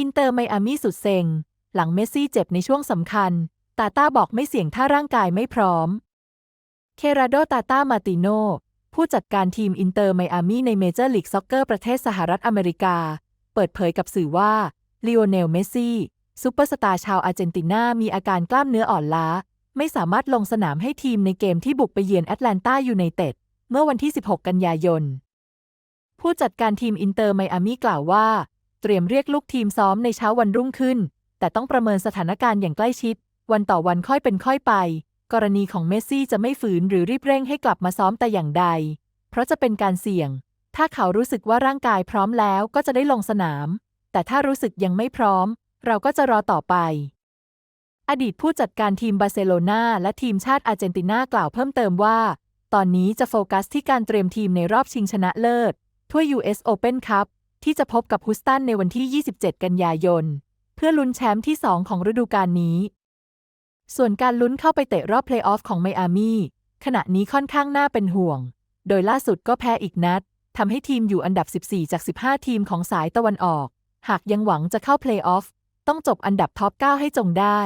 อินเตอร์ไมอามี่สุดเซ็ง หลังเมสซี่เจ็บในช่วงสำคัญ ตาต้าบอกไม่เสี่ยงถ้าร่างกายไม่พร้อม เคราโดตาต้ามาติโน ผู้จัดการทีมอินเตอร์ไมอามี่ในเมเจอร์ลีกซ็อกเกอร์ประเทศสหรัฐอเมริกา เปิดเผยกับสื่อว่าลีโอเนลเมสซี่ซูเปอร์สตาร์ชาวอาร์เจนตินามีอาการกล้ามเนื้ออ่อนล้า ไม่สามารถลงสนามให้ทีมในเกมที่บุกไปเยือนแอตแลนตายูไนเต็ดเมื่อวันที่ 16 กันยายน ผู้จัดการทีมอินเตอร์ไมอามี่กล่าวว่า เตรียมเรียกลูกทีมซ้อมในเช้าวันรุ่งขึ้น แต่ต้องประเมินสถานการณ์อย่างใกล้ชิด วันต่อวันค่อยเป็นค่อยไป กรณีของเมสซี่จะไม่ฝืนหรือรีบเร่งให้กลับมาซ้อมแต่อย่างใด เพราะจะเป็นการเสี่ยง ถ้าเขารู้สึกว่าร่างกายพร้อมแล้วก็จะได้ลงสนาม แต่ถ้ารู้สึกยังไม่พร้อม เราก็จะรอต่อไป อดีตผู้จัดการทีมบาร์เซโลนาและทีมชาติอาร์เจนตินากล่าวเพิ่มเติมว่า ตอนนี้จะโฟกัสที่การเตรียมทีมในรอบชิงชนะเลิศถ้วย US Open Cup ที่จะพบกับฮุสตันในวันที่ 27 กันยายน เพื่อลุ้นแชมป์ที่ 2 ของฤดูกาลนี้ ส่วนการลุ้นเข้าไปเตะรอบเพลย์ออฟของไมอามี่ขณะนี้ค่อนข้างน่าเป็นห่วง โดยล่าสุดก็แพ้อีกนัดทำให้ทีมอยู่อันดับ 14 จาก 15 ทีมของสายตะวันออก หากยังหวังจะเข้าเพลย์ออฟต้องจบอันดับท็อป 9 ให้จงได้